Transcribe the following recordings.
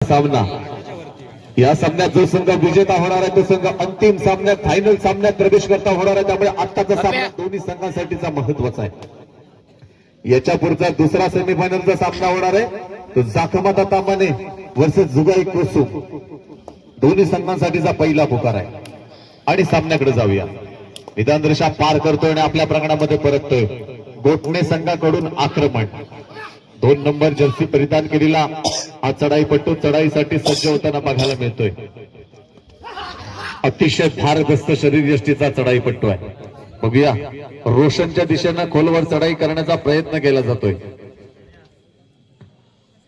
सामना. या सामन्यात जो संघ विजेता होणार आहे तो संघ अंतिम सामन्यात फायनल सामन्यात प्रवेश करता होणार आहे. त्यामुळे आत्ताचा सामना दोन्ही संघांसाठीचा महत्त्वाचा आहे. याच्या पुढचा दुसरा सेमीफायनलचा सामना होणार आहे तो जाखमाता तामाने वर्सेस जुगाई कोसुम दोन्ही संघांसाठीचा पहिला पुकार आहे. आणि सामन्याकडे जाऊया. निदान रेषा पार करतोय आणि आपल्या प्रांगणामध्ये परततोय. गोठणे संघाकडून आक्रमण. दोन नंबर जर्सी परिधान केलेला हा चढाईपट्टू चढाईसाठी सज्ज होताना बघायला मिळतोय. अतिशय भारग्रस्त शरीर यष्टीचा चढाईपट्टू आहे. बघूया. रोशनच्या दिशेनं खोलवर चढाई करण्याचा प्रयत्न केला जातोय.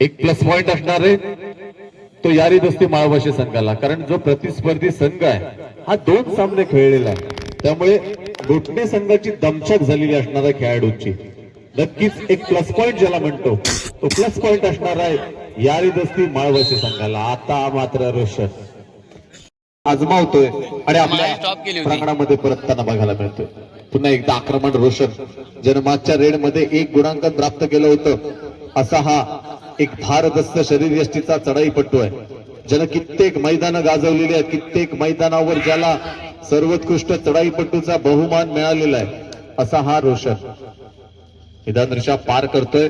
एक प्लस पॉइंट असणार आहे. तो यारी दोस्ती माळवाशी संघाला कारण जो प्रतिस्पर्धी संघ आहे हा दोन सामने खेळलेला आहे. त्यामुळे घोटणे संघाची दमछाक झालेली असणार आहे खेळाडूंची. नक्कीच एक प्लस पॉइंट ज्याला म्हणतो. तो प्लस पॉइंट असणार आहे यारी दोस्ती माळवाशी संघाला. आता मात्र रोशन आजमावतोय आणि आपल्या. प्रांगणामध्ये परतताना बघायला मिळतोय. पुन्हा एकदा आक्रमण रोशन ज्यानं मागच्या रेडमध्ये एक गुणांकन प्राप्त केलं होतं. असा हा एक भारदस्त शरीर यष्टीचा चढाईपट्टू आहे. ज्यानं कित्येक मैदानं गाजवलेली आहेत. कित्येक मैदानावर ज्याला सर्वोत्कृष्ट चढाईपट्टूचा बहुमान मिळालेला आहे. असा हा रोशन निदान रेषा पार करतोय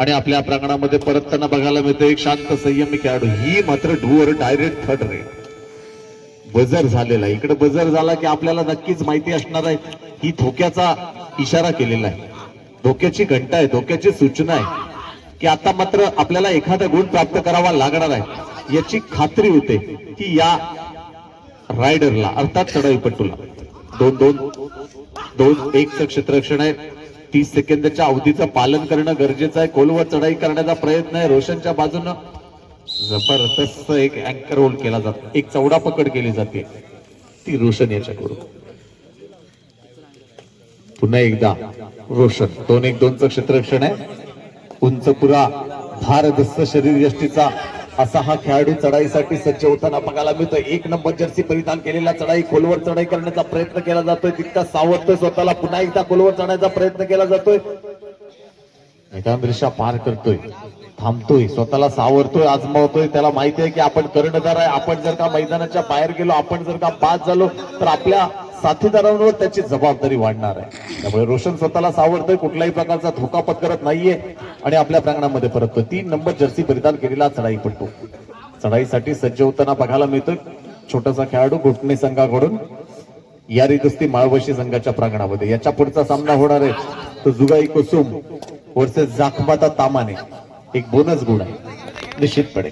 आणि आपल्या प्रांगणामध्ये परत त्यांना बघायला मिळतोय. एक शांत संयमी खेळाडू. ही मात्र do or die raid third raid buzzer झालेला आहे. इकडे बजर झाला की आपल्याला नक्कीच माहिती असणार आहे. ही धोक्याचा इशारा केलेला आहे. धोक्याची घंटा आहे धोक्याची सूचना आहे की आता मात्र आपल्याला एखादा गुण प्राप्त करावा लागणार आहे. याची खात्री होते की या रायडरला अर्थात चढाईपटूला दोन दोन दोन एक क्षेत्ररक्षण आहे. तीस सेकंदच्या अवधीचं पालन करणं गरजेचं आहे. खोलवर चढाई करण्याचा प्रयत्न आहे. रोशनच्या बाजूनं जबरदस्त एक अँकर होल्ड केला जातो. एक चौडा पकड केली जाते. ती रोशन याच्याकडून. पुन्हा एकदा रोशन. दोन एक दोनचं क्षेत्ररक्षण आहे. उंच पुरा भारदस्त शरीर यष्टीचा असा हा खेळाडू चढाईसाठी सज्ज होताना बघायला मिळतोय. एक नंबर जर्सी परिधान केलेला चढाई खोलवर चढाई करण्याचा प्रयत्न केला जातोय. तितका सावरतोय स्वतःला. पुन्हा एकदा खोलवर चढायचा प्रयत्न केला जातोय. रेषा पार करतोय. थांबतोय. स्वतःला सावरतोय आजमावतोय. त्याला माहिती आहे की आपण कर्णधार आहे. आपण जर का मैदानाच्या बाहेर गेलो आपण जर का बाद झालो तर आपल्या साथीदारांवर त्याची जबाबदारी वाढणार आहे. त्यामुळे रोशन स्वतःला सावरतोय. कुठल्याही प्रकारचा धोका पत्करत नाहीये. आणि आपल्या प्रांगणामध्ये परततो तीन नंबर जर्सी परिधान केलेला चढाई पडतो चढाईसाठी सज्ज होताना बघायला मिळतोय. छोटासा खेळाडू घोटणे संघाकडून. यारी कुस्ती माळवशी संघाच्या प्रांगणामध्ये. याच्या पुढचा सामना होणार आहे. तो जुगाई कुसुम वर्सेस जाखबाता तामाने. एक बोनस गुण आहे. निश्चितपणे.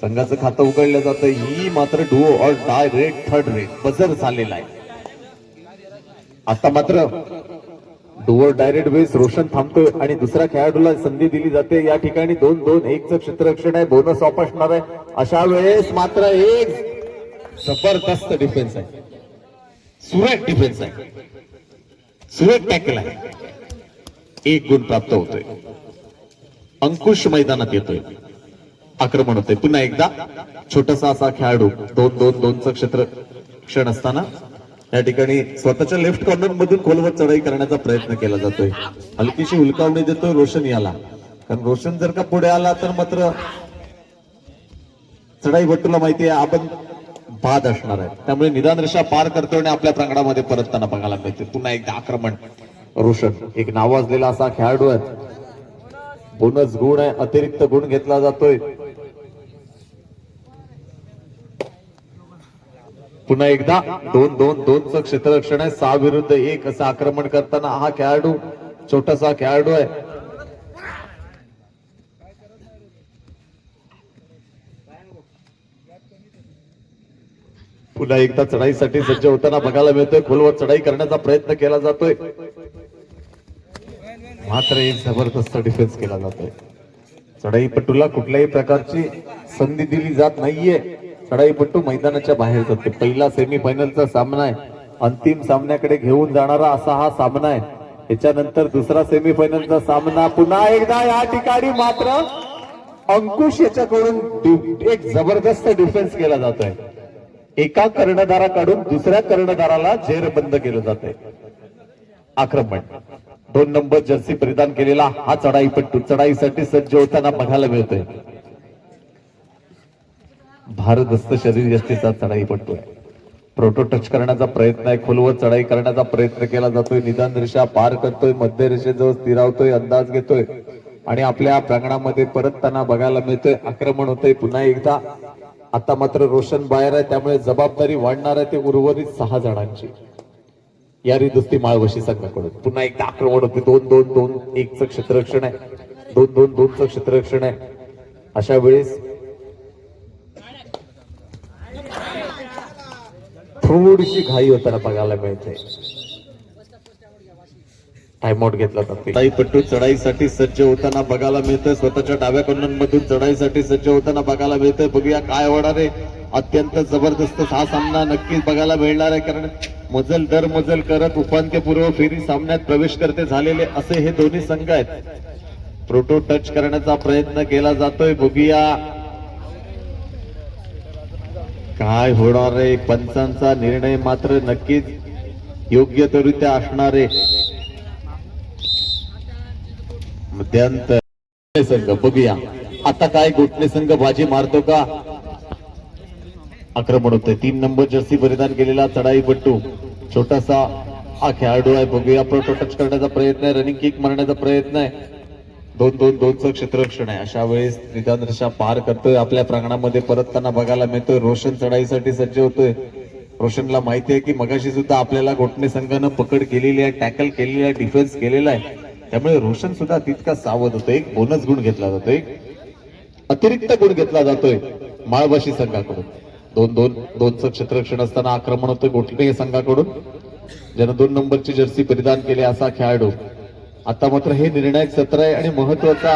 संघाचं खातं उघडलं जातं. ही मात्र do or die raid third raid buzzer झालेला आहे. आता मात्र डुवर डायरेक्ट बेस रोशन थांबतोय आणि दुसऱ्या खेळाडूला संधी दिली जाते. या ठिकाणी दोन दोन एकचं क्षेत्ररक्षण आहे. बोनस ऑफ असणार आहे. अशा वेळेस मात्र एक जबरदस्त डिफेन्स आहे. सुरेख डिफेन्स आहे. सुरेख टॅकल आहे. एक गुण प्राप्त होतोय. अंकुश मैदानात येतोय. आक्रमण होतंय. पुन्हा एकदा छोटासा असा खेळाडू दोन दोन दोनचं क्षेत्र क्षण असताना या ठिकाणी स्वतःच्या लेफ्ट कॉर्नर मधून खोलवर चढाई करण्याचा प्रयत्न केला जातोय. हलकीशी हुलकावणी देतोय रोशन याला. कारण रोशन जर का पुढे आला तर मात्र चढाई भट्टूला माहिती आहे आपण बाद असणार आहे. त्यामुळे निदान रेषा पार करतोय आणि आपल्या प्रांगणामध्ये परतताना बघायला मिळते. पुन्हा एकदा आक्रमण. रोशन एक नावाजलेला असा खेळाडू आहे. बोनस गुण आहे अतिरिक्त गुण घेतला जातोय. पुन्हा एकदा दोन दोन दोनचं क्षेत्ररक्षण आहे. सहा विरुद्ध एक असं आक्रमण करताना हा खेळाडू छोटासा खेळाडू आहे. पुन्हा एकदा चढाईसाठी सज्ज होताना बघायला मिळतोय. खोलवर चढाई करण्याचा प्रयत्न केला जातोय. मात्र एक जबरदस्त डिफेन्स केला जातोय. चढाईपटूला कुठल्याही प्रकारची संधी दिली जात नाहीये. चढाईपट्टू मैदानाच्या बाहेर जाते पहिला सेमीफायनलचा सामना आहे. अंतिम सामन्याकडे घेऊन जाणारा असा हा सामना आहे. त्याच्यानंतर दुसरा सेमीफायनलचा सामना पुन्हा एकदा या ठिकाणी मात्र अंकुश याच्याकडून एक जबरदस्त डिफेन्स केला जातोय. एका कर्णधाराकडून दुसऱ्या कर्णधाराला जेरबंद केलं जातंय. आक्रमण. दोन नंबर जर्सी परिधान केलेला हा चढाईपट्टू चढाईसाठी सज्ज होताना बघायला मिळतोय. भारदस्त शरीर यष्टीचा चढाई पडतोय प्रोटो टच करण्याचा प्रयत्न आहे खोलवर चढाई करण्याचा प्रयत्न केला जातोय निदान रेषा पार करतोय मध्य रेषेजवळ स्थिरावतोय अंदाज घेतोय. आणि आपल्या प्रांगणामध्ये परतताना बघायला मिळतोय आक्रमण होतंय पुन्हा एकदा. आता मात्र रोशन बाहेर आहे त्यामुळे जबाबदारी वाढणार आहे ते उर्वरित सहा जणांची. यारी दुसरी माळवशी संघाकडून. पुन्हा एकदा आक्रमण होते दोन दोन दोन एकचं क्षेत्ररक्षण आहे. दोन दोन दोनचं क्षेत्ररक्षण आहे. अशा वेळेस थोडीशी घाई होताना बघायला मिळते. टाइमआउट घेतला ताई पट्टू चढाईसाठी सज्ज होताना बघायला मिळतंय. स्वतःच्या डाव्या मधून चढाईसाठी सज्ज होताना बघायला मिळतंय. बघूया काय होणार आहे. अत्यंत जबरदस्त हा सामना नक्कीच बघायला मिळणार आहे कारण मजल दर मजल करत उपांत्यपूर्व फेरी सामन्यात प्रवेश करते झालेले असे हे दोन्ही संघ आहेत. प्रोटो टच करण्याचा प्रयत्न केला जातोय. बघूया काय होणार आहे पंचांचा निर्णय मात्र नक्कीच योग्यरित्या असणारे मध्यांतर संघ बघूया. आता काय गोटणे संघ बाजी मारतो का? आक्रमण होतंय. तीन नंबर जर्सी परिधान केलेला चढाई पट्टू छोटासा हा खेळाडू आहे. बघूया. प्रोटो टच करण्याचा प्रयत्न आहे. रनिंग किक मारण्याचा प्रयत्न आहे. दोन दोन दोनचं क्षेत्ररक्षण आहे. अशा वेळेस निदान पार करतोय. आपल्या प्रांगणामध्ये परतताना बघायला मिळतोय. रोशन चढाईसाठी सज्ज होतोय. रोशनला माहिती आहे की मगाशी सुद्धा आपल्याला घोटणे संघानं पकड केलेली आहे टॅकल केलेली आहे डिफेन्स केलेला आहे. त्यामुळे रोशन सुद्धा तितका सावध होतो एक बोनस गुण घेतला जातो एक अतिरिक्त गुण घेतला जातोय माळवाशी संघाकडून. दोन दोन दोनचं क्षेत्ररक्षण असताना आक्रमण होतं घोटणे संघाकडून. ज्यानं दोन नंबरची जर्सी परिधान केली असा खेळाडू आता मात्र हे निर्णायक सत्र आहे आणि महत्त्वाचा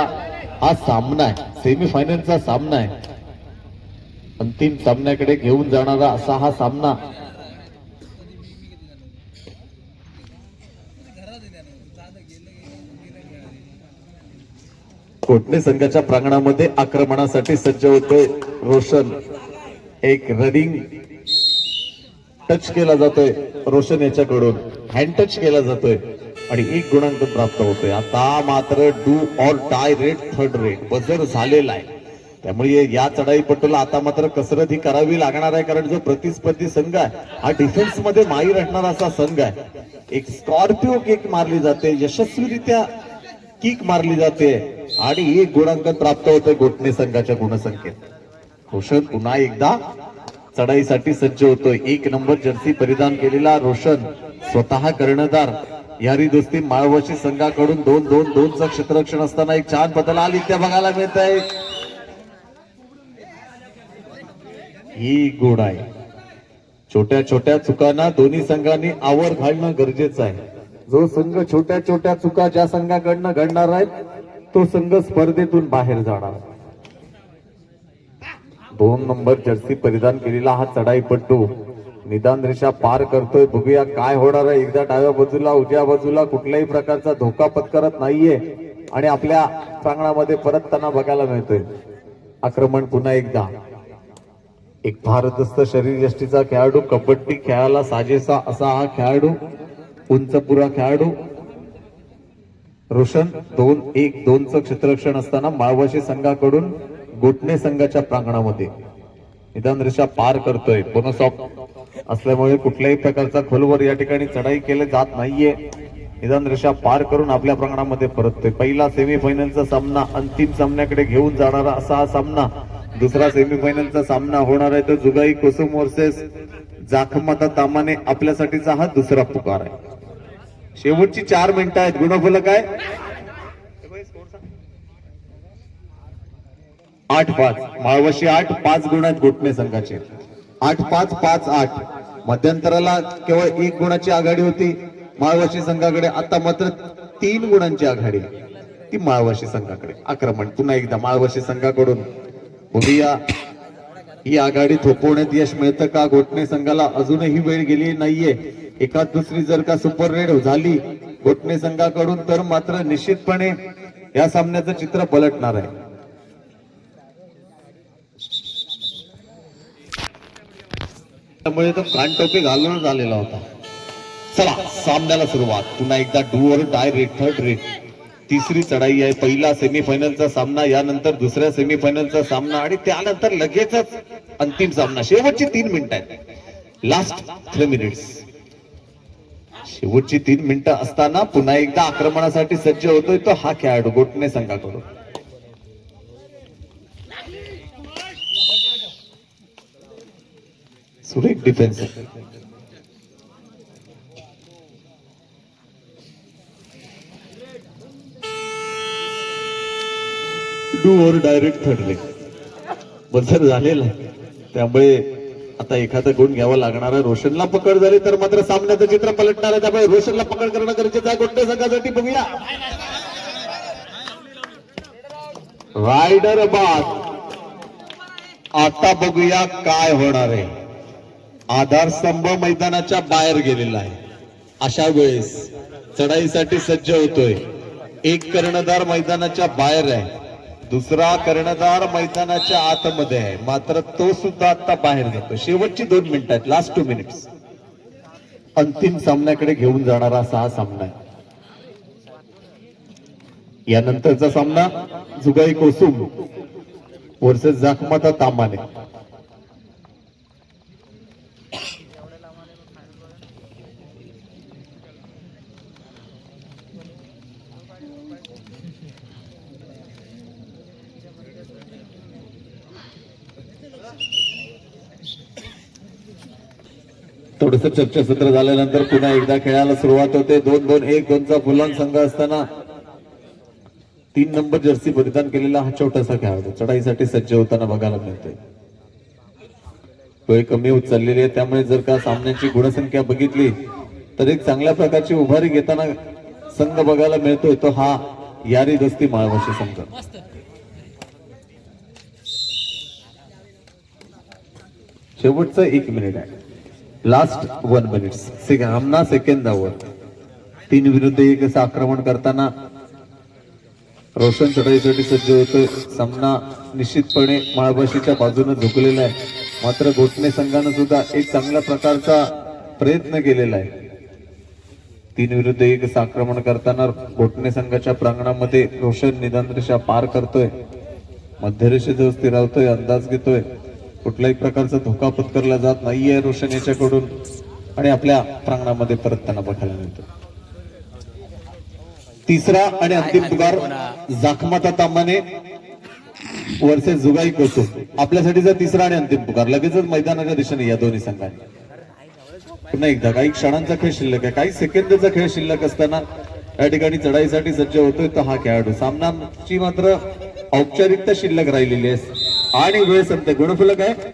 हा सामना आहे. सेमीफायनलचा सामना आहे. अंतिम सामन्याकडे घेऊन जाणारा असा हा सामना. कोटणे संघाच्या प्रांगणामध्ये आक्रमणासाठी सज्ज होतोय रोशन. एक रनिंग टच केला जातोय रोशन याच्याकडून. हँड टच केला जातोय. आणि एक गुणांक प्राप्त होतोय. आता मात्र do or die raid third raid buzzer झालेला आहे. त्यामुळे या चढाई पटोला आता मात्र कसरत ही करावी लागणार आहे कारण जो प्रतिस्पर्धी संघ आहे हा डिफेन्समध्ये माहीर असणारा असा संघ आहे. एक स्कॉर्पिओ किक मारली जाते यशस्वीरित्या किक मारली जाते आणि एक गुणांकन प्राप्त होतोय गोटणे संघाच्या गुणसंख्येत. रोशन पुन्हा एकदा चढाईसाठी सज्ज होतोय. एक नंबर जर्सी परिधान केलेला रोशन स्वतः कर्णधार. यारी दोस्ती माळवशी संघाकडून दोन दोन दोनचं क्षेत्ररक्षण असताना एक छान बदल आली त्या बघायला मिळत आहे ही गोड आहे. छोट्या छोट्या चुकांना दोन्ही संघांनी आवर घालणं गरजेचं आहे. जो संघ छोट्या छोट्या चुका ज्या संघाकडनं घडणार आहेत तो संघ स्पर्धेतून बाहेर जाणार. दोन नंबर जर्सी परिधान केलेला हा चढाईपट्टू निदान रेषा पार करतोय. बघूया काय होणार आहे. एकदा डाव्या बाजूला उजव्या बाजूला कुठल्याही प्रकारचा धोका पत्करत नाहीये. आणि आपल्या प्रांगणामध्ये परतताना बघायला मिळतोय. आक्रमण पुन्हा एकदा. एक भारदस्त शरीर यष्टीचा खेळाडू कबड्डी खेळाला साजेसा असा हा खेळाडू उंचपुरा खेळाडू. रोशन दोन एक दोनचं क्षेत्ररक्षण असताना माळवाशी संघाकडून गोटणे संघाच्या प्रांगणामध्ये. निदान रेषा पार करतोय. बोनस ऑफ असल्यामुळे कुठल्याही प्रकारचा खोलवर या ठिकाणी चढाई केली जात नाहीये. निदान रेषा पार करून आपल्या प्रांगणामध्ये परततोय. पहिला सेमीफायनलचा सामना अंतिम सामन्याकडे घेऊन जाणारा असा हा सामना. दुसरा सेमीफायनलचा सामना होणार आहे तो जुगाई कुसुम वर्सेस जाखमाता तामाने आपल्यासाठीचा हा दुसरा पुकार आहे. शेवटची चार मिनिटं आहेत. गुणफलक काय आठ पाच. माळवशी आठ पाच गुण आहेत घोटणे संघाचे. आठ पाच पाच आठ. मध्यंतराला केवळ एक गुणाची आघाडी होती. माळवाशी संघाकडे आता मात्र तीन गुणांची आघाडी ती माळवाशी संघाकडे. आक्रमण. पुन्हा एकदा माळवाशी संघाकडून बघूया ही आघाडी थोपवण्यात यश मिळतं का? घोटणे संघाला अजूनही वेळ गेली नाहीये. एका दुसरी जर का सुपर रेड झाली घोटणे संघाकडून तर मात्र निश्चितपणे या सामन्याचं चित्र पलटणार आहे. त्यामुळे तो कानटोपी घालूनच झालेला होता. चला सामन्याला सुरुवात. पुन्हा एकदा do die raid third raid तिसरी चढाई आहे. पहिला सेमीफायनलचा सामना यानंतर दुसऱ्या सेमीफायनलचा सामना आणि त्यानंतर लगेचच अंतिम सामना. शेवटची तीन मिनिटं आहेत. लास्ट थ्री मिनिट्स शेवटची तीन मिनिटं असताना पुन्हा एकदा आक्रमणासाठी सज्ज होतोय तो हा खेळाडू. गोटणे संघाकडून सुरेख डिफेन्स डू और डायरेक्ट ठरले बदल झालेला त्यामुळे आता एखादा गुण घ्यावा लागणार आहे रोशनला पकड झाली तर मात्र सामन्याचं चित्र पलटणार आहे. त्यामुळे रोशनला पकड करणं गरजेचं आहे. कोणत्या संघासाठी बघूया? रायडर बाद. आता बघूया काय होणार आहे. आधारस्तंभ मैदानाच्या बाहेर गेलेला आहे. अशा वेळेस चढाईसाठी सज्ज होतोय. एक कर्णधार मैदानाच्या बाहेर आहे. दुसरा कर्णधार मैदानाच्या आतमध्ये आहे. मात्र तो सुद्धा आता बाहेर जातो शेवटची दोन मिनिटं आहेत. लास्ट टू मिनिट्स अंतिम सामन्याकडे घेऊन जाणारा असा हा सामना आहे. यानंतरचा सामना जुगाई कोसुम वर्सेस जाखमाता तामाने. थोडस चर्चासत्र झाल्यानंतर पुन्हा एकदा खेळायला सुरुवात होते. दोन दोन एक दोनचा फुलान संघ असताना तीन नंबर जर्सी परिधान केलेला हा छोटासा खेळाडू चढाईसाठी सज्ज होताना बघायला मिळतोय. वेळ कमी होत चाललेली आहे. त्यामुळे जर का सामन्याची गुणसंख्या बघितली तर एक चांगल्या प्रकारची उभारी घेताना संघ बघायला मिळतोय. तो हा यारी दस्ती माळवाशी संघ. शेवटचं एक मिनिट आहे. लास्ट वन मिनिट सामना सेकंदावर तीन विरुद्ध एक असं आक्रमण करताना रोशन चढाईसाठी सज्ज होतोय सामना निश्चितपणे माळभाषेच्या बाजूने झुकलेला आहे मात्र घोटणे संघानं सुद्धा एक चांगल्या प्रकारचा प्रयत्न केलेला आहे तीन विरुद्ध एक असं आक्रमण करताना घोटणे संघाच्या प्रांगणामध्ये रोशन निदान रेषा पार करतोय मध्यरेषेजवळ स्थिरावतोय अंदाज घेतोय कुठल्याही प्रकारचा धोका पत्करला जात नाहीये रोशन याच्याकडून आणि आपल्या प्रांगणामध्ये परतताना बघायला मिळतो. तिसरा आणि अंतिम पुकार जाखमाता तांबाने वर्सेस जुगाई कोसो आपल्यासाठीचा तिसरा आणि अंतिम पुकार लगेचच मैदानाच्या दिशेने या दोन्ही संघांनी. पुन्हा एकदा काही क्षणांचा खेळ शिल्लक आहे. काही सेकंदचा खेळ शिल्लक असताना या ठिकाणी चढाईसाठी सज्ज होतोय तो हा खेळाडू. सामनाची मात्र औपचारिकता शिल्लक राहिलेली आहे. आणि वेळ संपते गुणफलक आहे